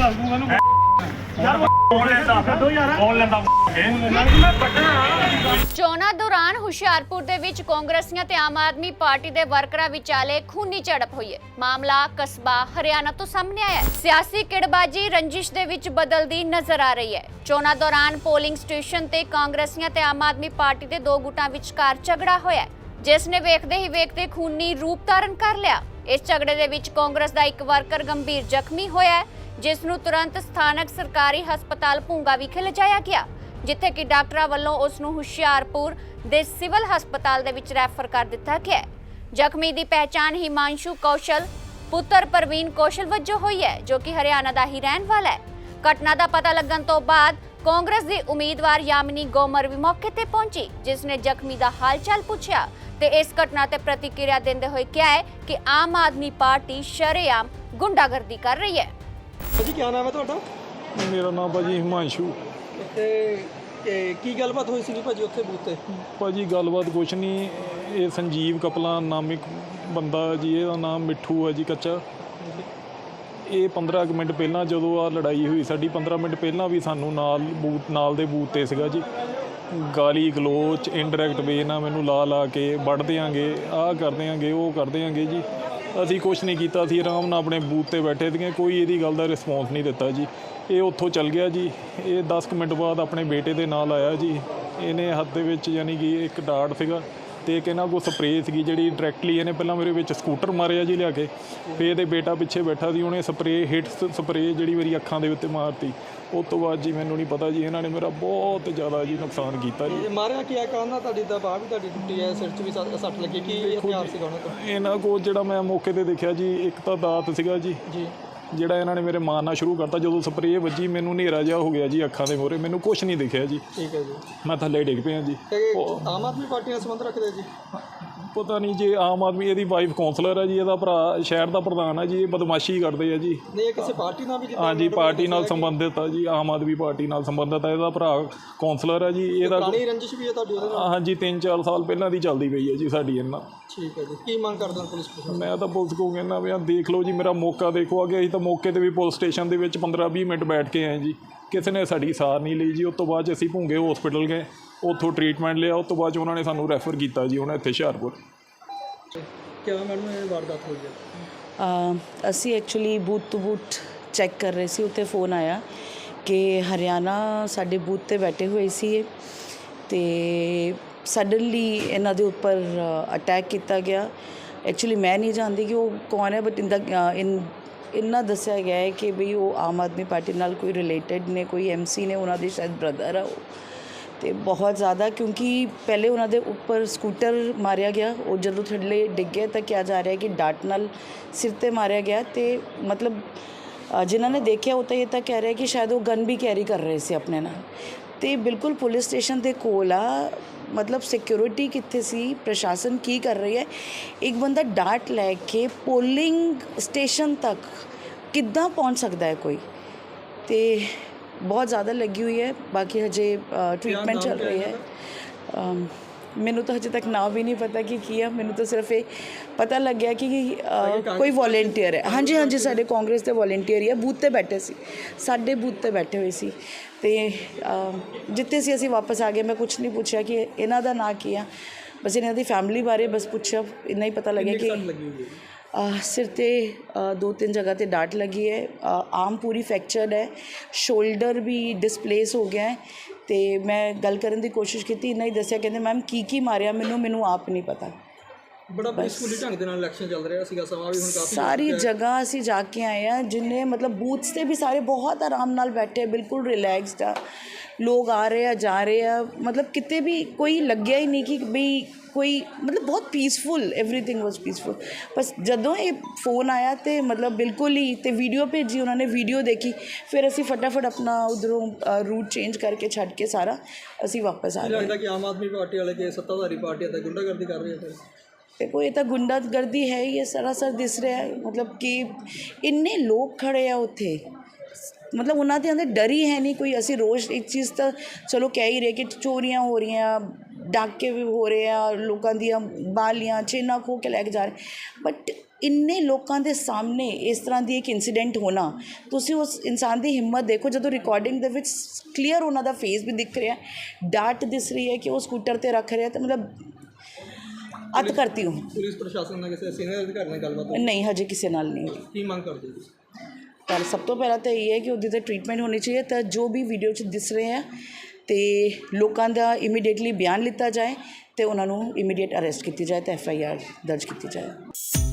ਦੱਸ ਦੂੰਗਾ ਇਹਨੂੰ। ਯਾਰ ਫੋਨ ਲੈਂਦਾ। ਛੱਡੋ ਯਾਰ। ਫੋਨ ਲੈਂਦਾ ਮੈਂ ਪੱਟਣਾ ਚੋਣਾਂ ਦੌਰਾਨ ਹੁਸ਼ਿਆਰਪੁਰ ਦੇ ਵਿੱਚ ਕਾਂਗਰਸੀਆਂ ਤੇ ਆਮ ਆਦਮੀ ਪਾਰਟੀ ਦੇ ਵਰਕਰਾਂ ਵਿਚਾਲੇ ਖੂਨੀ ਝੜਪ ਹੋਈ ਹੈ। ਮਾਮਲਾ ਕਸਬਾ ਹਰਿਆਣਾ ਤੋਂ ਸਾਹਮਣੇ ਆਇਆ ਹੈ। ਸਿਆਸੀ ਕਿੜਬਾਜੀ ਰੰਜਿਸ਼ ਦੇ ਵਿੱਚ ਬਦਲਦੀ ਨਜ਼ਰ ਆ ਰਹੀ ਹੈ। ਚੋਣਾਂ ਦੌਰਾਨ ਪੋਲਿੰਗ ਸਟੇਸ਼ਨ ਤੇ ਕਾਂਗਰਸੀਆਂ ਤੇ ਆਮ ਆਦਮੀ ਪਾਰਟੀ ਦੇ ਦੋ ਗੁੱਟਾਂ ਵਿਚਕਾਰ ਝਗੜਾ ਹੋਇਆ ਹੈ, ਜਿਸ ਨੇ ਵੇਖਦੇ ਹੀ ਵੇਖਦੇ ਖੂਨੀ ਰੂਪ ਧਾਰਨ ਕਰ ਲਿਆ। ਇਸ ਝਗੜੇ ਦੇ ਵਿੱਚ ਕਾਂਗਰਸ ਦਾ ਇੱਕ ਵਰਕਰ ਗੰਭੀਰ ਜ਼ਖਮੀ ਹੋਇਆ ਹੈ। ਜਿਸ ਨੂੰ ਤੁਰੰਤ ਸਥਾਨਕ ਸਰਕਾਰੀ ਹਸਪਤਾਲ ਭੂੰਗਾ ਵਿਖੇ ਲਿਜਾਇਆ ਗਿਆ, ਜਿੱਥੇ ਕਿ ਡਾਕਟਰਾਂ ਵੱਲੋਂ ਉਸ ਨੂੰ ਹੁਸ਼ਿਆਰਪੁਰ ਦੇ ਸਿਵਲ ਹਸਪਤਾਲ ਦੇ ਵਿੱਚ ਰੈਫਰ ਕਰ ਦਿੱਤਾ ਗਿਆ ਜ਼ਖਮੀ ਦੀ ਪਹਿਚਾਣ ਹਿਮਾਂਸ਼ੂ ਕੌਸ਼ਲ, ਪੁੱਤਰ ਪ੍ਰਵੀਨ ਕੌਸ਼ਲ ਵਜੋਂ ਹੋਈ ਹੈ, ਜੋ ਕਿ ਹਰਿਆਣਾ ਦਾ ਹੀ ਰਹਿਣ ਵਾਲਾ ਹੈ। ਘਟਨਾ ਦਾ ਪਤਾ ਲੱਗਣ ਤੋਂ ਬਾਅਦ ਕਾਂਗਰਸ ਦੀ ਉਮੀਦਵਾਰ ਯਾਮਿਨੀ ਗੋਮਰ ਵੀ ਮੌਕੇ ਤੇ ਪਹੁੰਚੀ ਜਿਸ ਨੇ ਜ਼ਖਮੀ ਦਾ ਹਾਲ ਚਾਲ ਪੁੱਛਿਆ ਤੇ ਇਸ ਘਟਨਾ ਤੇ ਪ੍ਰਤੀਕਿਰਿਆ ਦਿੰਦੇ ਹੋਏ ਕਿਹਾ ਹੈ ਕਿ ਆਮ ਆਦਮੀ ਪਾਰਟੀ ਸ਼ਰੇਆਮ ਗੁੰਡਾਗਰਦੀ ਕਰ ਰਹੀ ਹੈ। ਜੀ ਕੀ ਨਾਮ ਹੈ ਤੁਹਾਡਾ? ਮੇਰਾ ਨਾਮ ਭਾਜੀ ਹਿਮਾਂਸ਼ੂ। ਤੇ ਇਹ ਕੀ ਗੱਲਬਾਤ ਹੋਈ ਸੀ ਭਾਜੀ ਉੱਥੇ ਬੂਥ ਤੇ? ਭਾਜੀ ਗੱਲਬਾਤ ਕੁਛ ਨਹੀਂ ਇਹ ਸੰਜੀਵ ਕਪਲਾ ਨਾਮਿਕ ਬੰਦਾ ਜੀ ਇਹਦਾ ਨਾਮ ਮਿੱਠੂ ਹੈ ਜੀ ਕੱਚਾ। ਇਹ 15 ਕੁ ਮਿੰਟ ਪਹਿਲਾਂ ਜਦੋਂ ਆ ਲੜਾਈ ਹੋਈ ਸਾਡੀ 15 ਮਿੰਟ ਪਹਿਲਾਂ ਵੀ ਸਾਨੂੰ ਨਾਲ ਬੂਥ ਨਾਲ ਦੇ ਬੂਥ ਤੇ ਸੀਗਾ ਜੀ। ਗਾਲੀ ਗਲੋਚ ਇਨਡਾਇਰੈਕਟ ਵੇ ਨਾਲ ਮੈਨੂੰ ਲਾ ਲਾ ਕੇ ਵੱਢ ਦਿਆਂਗੇ ਆਹ ਕਰ ਦਿਆਂਗੇ ਉਹ ਕਰ ਦਿਆਂਗੇ ਜੀ। ਅਸੀਂ ਕੁਛ ਨਹੀਂ ਕੀਤਾ, ਅਸੀਂ ਆਰਾਮ ਨਾਲ ਆਪਣੇ ਬੂਥ ਤੇ ਬੈਠੇ ਸੀਗੇ, ਕੋਈ ਇਹਦੀ ਗੱਲ ਦਾ ਰਿਸਪੌਂਸ ਨਹੀਂ ਦਿੱਤਾ ਜੀ। ਇਹ ਉੱਥੋਂ ਚੱਲ ਗਿਆ ਜੀ। ਇਹ 10 ਕੁ ਮਿੰਟ ਬਾਅਦ ਆਪਣੇ ਬੇਟੇ ਦੇ ਨਾਲ ਆਇਆ ਜੀ। ਇਹਨੇ ਹੱਥ ਦੇ ਵਿੱਚ ਯਾਨੀ ਕਿ ਇੱਕ ਡਾਟ ਸੀਗਾ। ਤੇ ਇੱਕ ਇਹਨਾਂ ਕੋਲ ਸਪਰੇਅ ਸੀਗੀ ਜਿਹੜੀ ਡਾਇਰੈਕਟਲੀ ਇਹਨੇ ਪਹਿਲਾਂ ਮੇਰੇ ਵਿੱਚ ਸਕੂਟਰ ਮਾਰਿਆ ਜੀ ਲਿਆ ਕੇ। ਫਿਰ ਇਹਦੇ ਬੇਟਾ ਪਿੱਛੇ ਬੈਠਾ ਸੀ ਉਹਨੇ ਸਪਰੇਅ ਹਿੱਟ ਸਪਰੇਅ ਜਿਹੜੀ ਮੇਰੀ ਅੱਖਾਂ ਦੇ ਉੱਤੇ ਮਾਰਤੀ। ਉਸ ਤੋਂ ਬਾਅਦ ਜੀ ਮੈਨੂੰ ਨਹੀਂ ਪਤਾ ਜੀ ਇਹਨਾਂ ਨੇ ਮੇਰਾ ਬਹੁਤ ਜ਼ਿਆਦਾ ਜੀ ਨੁਕਸਾਨ ਕੀਤਾ ਜੀ। ਮਾਰਿਆ ਕੀ ਆ ਕਾਹਨਾ ਤੁਹਾਡੀ ਤਾਂ ਬਾਹ ਵੀ ਤੁਹਾਡੀ ਟੁੱਟੀ ਹੈ ਸਿਰ 'ਚ ਵੀ ਸੱਟ ਸੱਟ ਲੱਗੀ। ਕੀ ਹਥਿਆਰ ਸੀਗਾ ਉਹਨਾਂ ਕੋਲ? ਇਹਨਾਂ ਕੋਲ ਜਿਹੜਾ ਮੈਂ ਮੌਕੇ ਤੇ ਦੇਖਿਆ ਜੀ ਇੱਕ ਤਾਂ ਦਾਤ ਸੀਗਾ ਜੀ। ਜੀ। ਜਿਹੜਾ ਇਹਨਾਂ ਨੇ ਮੇਰੇ ਮਾਰਨਾ ਸ਼ੁਰੂ ਕਰਤਾ ਜਦੋਂ ਸਪਰੇਅ ਵੱਜੀ ਮੈਨੂੰ ਹਨੇਰਾ ਜਿਹਾ ਹੋ ਗਿਆ ਜੀ ਅੱਖਾਂ ਦੇ ਮੂਹਰੇ ਮੈਨੂੰ ਕੁਝ ਨਹੀਂ ਦਿਖਿਆ ਜੀ। ਠੀਕ ਹੈ ਜੀ। ਮੈਂ ਥੱਲੇ ਡਿੱਗ ਪਿਆ ਜੀ। ਤੇ ਆਮ ਆਦਮੀ ਪਾਰਟੀ ਨਾਲ ਸੰਬੰਧ ਰੱਖਦੇ ਜੀ? ਪਤਾ ਨਹੀਂ ਜੀ ਆਮ ਆਦਮੀ ਇਹਦੀ ਵਾਈਫ ਕਾਉਂਸਲਰ ਹੈ ਜੀ ਇਹਦਾ ਭਰਾ ਸ਼ਹਿਰ ਦਾ ਪ੍ਰਧਾਨ ਹੈ ਜੀ ਇਹ ਬਦਮਾਸ਼ੀ ਕਰਦੇ ਆ ਜੀ। ਨਹੀਂ ਇਹ ਕਿਸੇ ਪਾਰਟੀ ਨਾਲ ਵੀ ਜਿੱਦਾਂ ਹਾਂਜੀ ਪਾਰਟੀ ਨਾਲ ਸੰਬੰਧਿਤ ਆ ਜੀ ਆਮ ਆਦਮੀ ਪਾਰਟੀ ਨਾਲ ਸੰਬੰਧਿਤ ਹੈ ਇਹਦਾ ਭਰਾ ਕਾਉਂਸਲਰ ਹੈ ਜੀ ਇਹਦਾ ਪੁਰਾਣੀ ਰੰਜਿਸ਼ ਵੀ ਹੈ ਤੁਹਾਡੀ ਉਹਦੇ ਨਾਲ? ਹਾਂਜੀ 3-4 ਸਾਲ ਪਹਿਲਾਂ ਦੀ ਚੱਲਦੀ ਪਈ ਹੈ ਜੀ ਸਾਡੀ ਇਹਨਾਂ ਠੀਕ ਹੈ ਜੀ ਕੀ ਮੰਗ ਕਰਦੇ ਪੁਲਿਸ ਪ੍ਰਸ਼ਾਸਨ ਮੈਂ ਤਾਂ ਪੁਲਿਸ ਕੋ ਕਹਿੰਦਾ ਵੀ ਆ ਦੇਖ ਲਓ ਜੀ ਮੇਰਾ ਮੌਕਾ ਦੇਖੋ ਅੱਗੇ ਅਸੀਂ ਤਾਂ ਮੌਕੇ ਤੇ ਵੀ ਪੁਲਿਸ ਸਟੇਸ਼ਨ ਦੇ ਵਿੱਚ 15-20 ਮਿੰਟ ਬੈਠ ਕੇ ਆਏ ਜੀ। ਕਿਸੇ ਨੇ ਸਾਡੀ ਸਾਰ ਨਹੀਂ ਲਈ ਜੀ ਉਸ ਤੋਂ ਬਾਅਦ 'ਚ ਅਸੀਂ ਭੁੰਗੇ ਹਸਪੀਟਲ ਗਏ। ਉੱਥੋਂ ਟ੍ਰੀਟਮੈਂਟ ਲਿਆ ਉਸ ਤੋਂ ਬਾਅਦ 'ਚ ਉਹਨਾਂ ਨੇ ਸਾਨੂੰ ਰੈਫਰ ਕੀਤਾ ਜੀ ਉਹਨਾਂ ਇੱਥੇ ਹੁਸ਼ਿਆਰਪੁਰ। ਕਿਵੇਂ ਮੈਡਮ ਇਹ ਵਾਰਦਾਤ ਹੋਈ ਹੈ? ਅ, ਅਸੀਂ actually booth to booth check ਕਰ ਰਹੇ ਸੀ ਉੱਥੇ ਫੋਨ ਆਇਆ ਕਿ ਹਰਿਆਣਾ ਸਾਡੇ ਬੂਥ ਤੇ ਬੈਠੇ ਹੋਏ ਸੀ ਇਹ। ਤੇ ਸਡਨਲੀ ਇਹਨਾਂ ਦੇ ਉੱਪਰ ਅਟੈਕ ਕੀਤਾ ਗਿਆ। ਐਕਚੁਅਲੀ ਮੈਂ ਨਹੀਂ ਜਾਣਦੀ ਕਿ ਉਹ ਕੌਣ ਹੈ ਬਟ ਇਨ ਦਾ ਇਨ ਇੰਨਾ ਦੱਸਿਆ ਗਿਆ ਹੈ ਕਿ ਵੀ ਉਹ ਆਮ ਆਦਮੀ ਪਾਰਟੀ ਨਾਲ ਕੋਈ ਰਿਲੇਟਡ ਨੇ ਕੋਈ ਐਮਸੀ ਨੇ ਉਹਨਾਂ ਦੇ ਸ਼ਾਇਦ ਬ੍ਰਦਰ ਆ ਉਹ। ਤੇ ਬਹੁਤ ਜ਼ਿਆਦਾ ਕਿਉਂਕਿ ਪਹਿਲੇ ਉਹਨਾਂ ਦੇ ਉੱਪਰ ਸਕੂਟਰ ਮਾਰਿਆ ਗਿਆ ਉਹ ਜਦੋਂ ਥੱਲੇ ਡਿੱਗੇ ਤਾਂ ਕਿਹਾ ਜਾ ਰਿਹਾ ਕਿ ਡਾਟ ਨਾਲ ਸਿਰ ਤੇ ਮਾਰਿਆ ਗਿਆ ਤੇ ਮਤਲਬ ਅ, ਜਿਨ੍ਹਾਂ ਨੇ ਦੇਖਿਆ ਉਹ ਤਾਂ ਇਹ ਤਾਂ ਕਹਿ ਰਿਹਾ ਕਿ ਸ਼ਾਇਦ ਉਹ ਗਨ ਵੀ ਕੈਰੀ ਕਰ ਰਹੇ ਸੀ ਆਪਣੇ ਨਾਲ। ਤੇ ਬਿਲਕੁਲ ਪੁਲਿਸ ਸਟੇਸ਼ਨ ਦੇ ਕੋਲ ਆ। ਮਤਲਬ ਸਿਕਿਉਰਿਟੀ ਕਿੱਥੇ ਸੀ? ਪ੍ਰਸ਼ਾਸਨ ਕੀ ਕਰ ਰਹੀ ਹੈ? ਇੱਕ ਬੰਦਾ ਡਾਟ ਲੈ ਕੇ ਪੋਲਿੰਗ ਸਟੇਸ਼ਨ ਤੱਕ ਕਿੱਦਾਂ ਪਹੁੰਚ ਸਕਦਾ ਹੈ ਕੋਈ? ਤੇ ਬਹੁਤ ਜ਼ਿਆਦਾ ਲੱਗੀ ਹੋਈ ਹੈ। ਬਾਕੀ ਹਜੇ ਟ੍ਰੀਟਮੈਂਟ ਚੱਲ ਰਹੀ ਹੈ। ਮੈਨੂੰ ਤਾਂ ਹਜੇ ਤੱਕ ਨਾਮ ਵੀ ਨਹੀਂ ਪਤਾ ਕਿ ਕੀ ਹੈ ਮੈਨੂੰ ਤਾਂ ਸਿਰਫ ਇਹ ਪਤਾ ਲੱਗਿਆ ਕਿ ਕੋਈ ਵੋਲੰਟੀਅਰ ਹੈ। ਹਾਂਜੀ ਹਾਂਜੀ ਸਾਡੇ ਕਾਂਗਰਸ ਦੇ ਵੋਲੰਟੀਅਰ ਹੀ ਹੈ ਬੂਥ ਤੇ ਬੈਠੇ ਸੀ। ਸਾਡੇ ਬੂਥ ਤੇ ਬੈਠੇ ਹੋਏ ਸੀ। ਤੇ ਜਿੱਥੇ ਸੀ ਅਸੀਂ ਵਾਪਸ ਆ ਗਏ। ਮੈਂ ਕੁਝ ਨਹੀਂ ਪੁੱਛਿਆ ਕਿ ਇਹਨਾਂ ਦਾ ਨਾਂ ਕੀ ਆ। ਬਸ ਇਹਨਾਂ ਦੀ ਫੈਮਿਲੀ ਬਾਰੇ ਬਸ ਪੁੱਛਿਆ। ਇੰਨਾ ਹੀ ਪਤਾ ਲੱਗਿਆ ਕਿ ਸਿਰ ਤੇ ਦੋ ਤਿੰਨ ਜਗ੍ਹਾ ਤੇ ਡਾਟ ਲੱਗੀ ਹੈ। ਆਰਮ ਪੂਰੀ ਫ੍ਰੈਕਚਰਡ ਹੈ। ਸ਼ੋਲਡਰ ਵੀ ਡਿਸਪਲੇਸ ਹੋ ਗਿਆ ਹੈ। ਤੇ ਮੈਂ ਗੱਲ ਕਰਨ ਦੀ ਕੋਸ਼ਿਸ਼ ਕੀਤੀ ਇਹਨਾਂ ਹੀ ਦੱਸਿਆ, ਕਹਿੰਦੇ, ਮੈਮ ਕੀ ਕੀ ਮਾਰਿਆ? ਮੈਨੂੰ ਮੈਨੂੰ ਆਪ ਨਹੀਂ ਪਤਾ। ਬੜਾ ਪੀਸਫੁਲੀ ਢੰਗ ਦੇ ਨਾਲ ਇਲੈਕਸ਼ਨ ਚੱਲ ਰਿਹਾ ਸੀਗਾ ਸਮਾਂ ਵੀ ਹੁਣ ਕਾਫੀ ਸਾਰੀ ਜਗ੍ਹਾ ਅਸੀਂ ਜਾ ਕੇ ਆਏ ਆ ਜਿੰਨੇ ਮਤਲਬ ਬੂਥਸ ਤੇ ਵੀ ਸਾਰੇ ਬਹੁਤ ਆਰਾਮ ਨਾਲ ਬੈਠੇ ਬਿਲਕੁਲ ਰਿਲੈਕਸਡ ਆ ਲੋਕ ਆ ਰਹੇ ਆ ਜਾ ਰਹੇ ਆ ਮਤਲਬ ਕਿਤੇ ਵੀ ਕੋਈ ਲੱਗਿਆ ਹੀ ਨਹੀਂ ਕਿ ਵੀ ਕੋਈ ਮਤਲਬ ਬਹੁਤ ਪੀਸਫੁਲ एवरीथिंग ਵਾਸ ਪੀਸਫੁਲ ਬਸ ਜਦੋਂ ਇਹ ਫੋਨ ਆਇਆ ਤੇ ਮਤਲਬ ਬਿਲਕੁਲ ਹੀ ਤੇ ਵੀਡੀਓ ਭੇਜੀ ਉਹਨਾਂ ਨੇ ਵੀਡੀਓ ਦੇਖੀ ਫਿਰ ਅਸੀਂ ਫਟਾਫਟ ਆਪਣਾ ਉਧਰੋਂ ਰੂਟ ਚੇਂਜ ਕਰਕੇ ਛੱਡ ਕੇ ਸਾਰਾ ਅਸੀਂ ਵਾਪਸ ਆ ਗਏ ਲੱਗਦਾ ਕਿ ਆਮ ਆਦਮੀ ਪਾਰਟੀ ਵਾਲੇ ਕਿ ਸੱਤਾਧਾਰੀ ਪਾਰਟੀ ਤਾਂ ਗੁੰਡਾਗਰਦੀ ਕਰ ਰਹੀ ਹੈ ਫਿਰ ਦੇਖੋ ਇਹ ਤਾਂ ਗੁੰਡਾਗਰਦੀ ਹੈ ਹੀ ਇਹ ਸਰਾਸਰ ਦਿਸ ਰਿਹਾ ਹੈ। ਮਤਲਬ ਕਿ ਇੰਨੇ ਲੋਕ ਖੜੇ ਆ ਉੱਥੇ। ਮਤਲਬ ਉਹਨਾਂ ਦੇ ਅੰਦਰ ਡਰ ਹੀ ਹੈ ਨਹੀਂ ਕੋਈ। ਅਸੀਂ ਰੋਜ਼ ਇੱਕ ਚੀਜ਼ ਤਾਂ ਚਲੋ ਕਹਿ ਹੀ ਰਹੇ ਕਿ ਚੋਰੀਆਂ ਹੋ ਰਹੀਆਂ, ਡਾਕੇ ਵੀ ਹੋ ਰਹੇ ਆ, ਲੋਕਾਂ ਦੀਆਂ ਬਾਲੀਆਂ, ਚੇਨਾ ਖੋ ਕੇ ਲੈ ਕੇ ਜਾ ਰਹੇ। ਬਟ ਇੰਨੇ ਲੋਕਾਂ ਦੇ ਸਾਹਮਣੇ ਇਸ ਤਰ੍ਹਾਂ ਦੀ ਇੱਕ ਇਨਸੀਡੈਂਟ ਹੋਣਾ, ਤੁਸੀਂ ਉਸ ਇਨਸਾਨ ਦੀ ਹਿੰਮਤ ਦੇਖੋ, ਜਦੋਂ ਰਿਕਾਰਡਿੰਗ ਦੇ ਵਿੱਚ ਕਲੀਅਰ ਉਹਨਾਂ ਦਾ ਫੇਸ ਵੀ ਦਿਖ ਰਿਹਾ, ਡਾਟ ਦਿਸ ਰਹੀ ਹੈ ਕਿ ਉਹ ਸਕੂਟਰ ਤੇ ਰੱਖ ਰਿਹਾ, ਤਾਂ ਮਤਲਬ ਅੱਤ ਕਰਤੀ ਹੂੰ ਪੁਲਿਸ ਪ੍ਰਸ਼ਾਸਨ ਨਾਲ ਕਿਸੇ ਸੀਨੀਅਰ ਅਧਿਕਾਰੀ ਨਾਲ ਗੱਲਬਾਤ ਹੋਈ? ਨਹੀਂ ਹਜੇ ਕਿਸੇ ਨਾਲ ਨਹੀਂ ਹੋਈ। ਕੀ ਮੰਗ ਕਰਦੇ ਹੋ ਤੁਸੀਂ? ਤਾਂ ਸਭ ਤੋਂ ਪਹਿਲਾਂ ਤਾਂ ਇਹ ਹੈ ਕਿ ਉਹਦੀ ਤਾਂ ਟ੍ਰੀਟਮੈਂਟ ਹੋਣੀ ਚਾਹੀਏ ਤਾਂ ਜੋ ਵੀ ਵੀਡੀਓ 'ਚ ਦਿਸ ਰਹੇ ਆ ਤੇ ਲੋਕਾਂ ਦਾ ਇਮੀਡੀਏਟਲੀ ਬਿਆਨ ਲਿੱਤਾ ਜਾਏ ਤੇ ਉਹਨਾਂ ਨੂੰ ਇਮੀਡੀਏਟ ਅਰੈਸਟ ਕੀਤੀ ਜਾਏ ਤੇ ਐਫ ਆਈ ਆਰ ਦਰਜ ਕੀਤੀ ਜਾਏ।